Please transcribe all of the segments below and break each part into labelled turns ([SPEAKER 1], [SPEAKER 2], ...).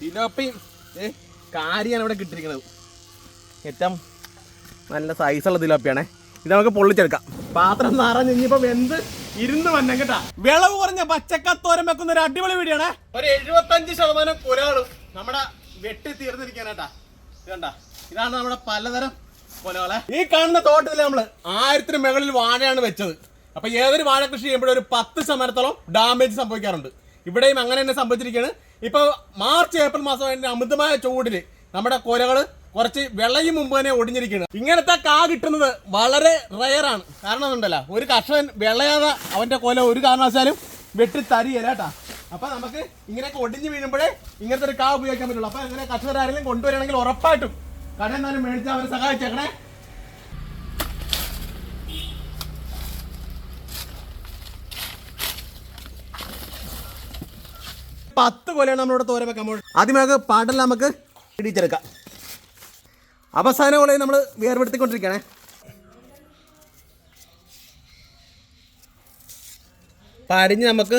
[SPEAKER 1] തിലോപ്പിയും ഏ കാരിയാണ് ഇവിടെ കിട്ടിയിരിക്കുന്നത് ഏറ്റവും നല്ല സൈസുള്ള തിലോപ്പിയാണേ. ഇത് നമുക്ക് പൊള്ളിച്ചെടുക്കാം. പാത്രം നിറഞ്ഞ് ഇനിയിപ്പം എന്ത് ഇരുന്ന് വന്നെ കേട്ടാ. വിളവ് കുറഞ്ഞ പച്ചക്കത്തോരം വെക്കുന്ന ഒരു അടിപൊളി വീടിയാണ് ഒരു എഴുപത്തഞ്ച് ശതമാനം കുലകളും നമ്മുടെ വെട്ടി തീർന്നിരിക്കാനാട്ടാ ഇതണ്ട ഇതാണ് നമ്മുടെ പലതരം കൊലകളെ. ഈ കാണുന്ന തോട്ടത്തിൽ നമ്മൾ ആയിരത്തിന് മുകളിൽ വാഴയാണ് വെച്ചത്. അപ്പൊ ഏതൊരു വാഴ കൃഷി ചെയ്യുമ്പോഴും ഒരു പത്ത് ശതമാനത്തോളം ഡാമേജ് സംഭവിക്കാറുണ്ട്. ഇവിടെയും അങ്ങനെ തന്നെ സംഭവിച്ചിരിക്കുകയാണ്. ഇപ്പൊ മാർച്ച് ഏപ്രിൽ മാസം അതിന്റെ അമിതമായ ചൂടിൽ നമ്മുടെ കൊലകൾ കുറച്ച് വെള്ളയും മുമ്പ് തന്നെ ഒടിഞ്ഞിരിക്കുകയാണ്. ഇങ്ങനത്തെ കാ കിട്ടുന്നത് വളരെ റയറാണ് കാരണം ഉണ്ടല്ലോ ഒരു കർഷകൻ വിളയാതെ അവന്റെ കൊല ഒരു കാരണവശാലും വെട്ടി തരികയില്ല കേട്ടാ. അപ്പൊ നമുക്ക് ഇങ്ങനെയൊക്കെ ഒടിഞ്ഞു വീഴുമ്പോഴേ ഇങ്ങനത്തെ ഒരു കാ ഉപയോഗിക്കാൻ പറ്റുള്ളൂ. അപ്പൊ അങ്ങനെ കർഷകർ ആരെങ്കിലും കൊണ്ടുവരികയാണെങ്കിൽ ഉറപ്പായിട്ടും കടയിൽ നിന്നാലും മേടിച്ച് അവരെ സഹായിച്ചേക്കണേ. പത്ത് കൊലയാണ് നമ്മളിവിടെ തോര വെക്കാൻ പോകുന്നത്. ആദ്യം നമുക്ക് നമുക്ക് ഇടിച്ചെടുക്കാം അവസാന കൊലയും നമ്മൾ വേർപെടുത്തിക്കൊണ്ടിരിക്കണേ പരിഞ്ഞ് നമുക്ക്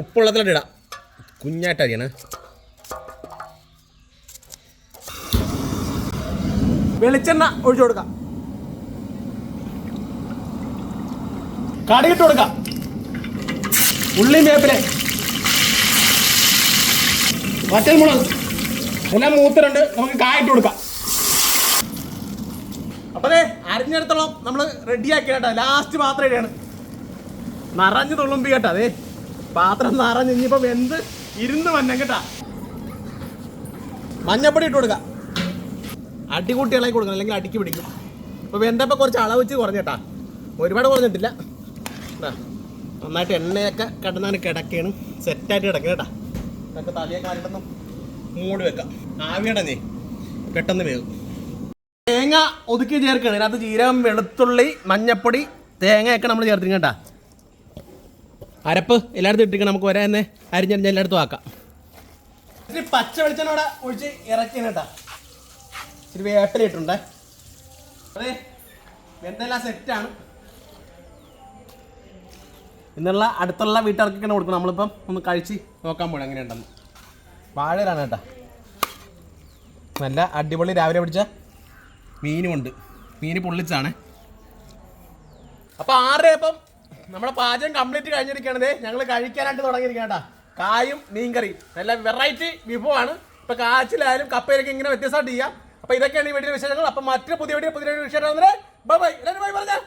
[SPEAKER 1] ഉപ്പുള്ളത്തിലോട്ട് ഇടാം. കുഞ്ഞായിട്ട് അരിയണേ വെളിച്ചെണ്ണ ഒഴിച്ചു കൊടുക്കാം. കടയിട്ട് കൊടുക്കാം. ഉള്ളി വേപ്പിലെ വറ്റൽമുളക് എല്ലാം മൂത്തിട്ടുണ്ട്. നമുക്ക് കായിട്ട് കൊടുക്കാം. അപ്പൊ അതെ അരിഞ്ഞെടുത്തോളം നമ്മൾ റെഡിയാക്കി കേട്ടോ. ലാസ്റ്റ് പാത്രം ഇടയാണ്. നിറഞ്ഞു തുളുമ്പി കേട്ടോ അതെ പാത്രം നിറഞ്ഞ് ഇനിയിപ്പം എന്ത് ഇരുന്ന് വന്നം കേട്ടാ. മഞ്ഞപ്പൊടി ഇട്ട് കൊടുക്കാം. അടികൂട്ടി കൊടുക്കണം. അല്ലെങ്കിൽ അടിക്ക് പിടിക്കും. അപ്പോൾ വെന്തപ്പോൾ കുറച്ച് അളവ് വെച്ച് കുറഞ്ഞേട്ടാ ഒരുപാട് കുറഞ്ഞിട്ടില്ല. നന്നായിട്ട് എണ്ണയൊക്കെ കിടന്നാണ് കിടക്കുകയാണ് സെറ്റായിട്ട് കിടക്കുക കേട്ടാ. നമുക്ക് തലയൊക്കെ ആയിട്ടൊന്നും മൂടി വെക്കാം. ആവിയടഞ്ഞേ പെട്ടെന്ന് വേകും തേങ്ങ ഒതുക്കി ചേർക്കണം ഇതിനകത്ത് ജീരകം വെളുത്തുള്ളി മഞ്ഞപ്പൊടി തേങ്ങയൊക്കെ നമ്മൾ ചേർത്തിരിക്കും കേട്ടാ. അരപ്പ് എല്ലായിടത്തും ഇട്ടിരിക്കണം. നമുക്ക് ഒരേ തന്നെ അരിഞ്ഞരിഞ്ഞ് എല്ലായിടത്തും ആക്കാം. ഇത്തിരി പച്ച വെളിച്ചെണ്ണ അവിടെ ഒഴിച്ച് ഇറക്കിയാണ് കേട്ടാ. ഇച്ചിരി വേട്ടലിട്ടുണ്ടേ അതെ എന്തെല്ലാം സെറ്റാണ് ഇന്നുള്ള അടുത്തുള്ള വീട്ടുകാർക്കൊക്കെ കൊടുക്കണം നമ്മളിപ്പം ഒന്ന് കഴിച്ച് നോക്കാൻ പോകണം എങ്ങനെയുണ്ടെന്ന്. വാഴയിലാണ് കേട്ടോ. നല്ല അടിപൊളി രാവിലെ പിടിച്ച മീനുമുണ്ട് മീൻ പൊള്ളിച്ചാണ്. അപ്പോൾ ആറരയപ്പം നമ്മുടെ പാചകം കംപ്ലീറ്റ് കഴിഞ്ഞിരിക്കുകയാണത് ഞങ്ങൾ കഴിക്കാനായിട്ട് തുടങ്ങിയിരിക്കുകയാണ് കേട്ടോ. കായും മീൻകറിയും. നല്ല വെറൈറ്റി വിഭവമാണ്. ഇപ്പൊ കാച്ചിലായാലും കപ്പയിലൊക്കെ ഇങ്ങനെ വ്യത്യസ്തമായിട്ട് ചെയ്യാം. അപ്പൊ ഇതൊക്കെയാണ് ഈ വീഡിയോ വിശേഷങ്ങൾ. അപ്പൊ മറ്റൊരു പുതിയ വീഡിയോ പുതിയ വിശേഷം ബൈ ബൈ. ബൈ പറഞ്ഞാ.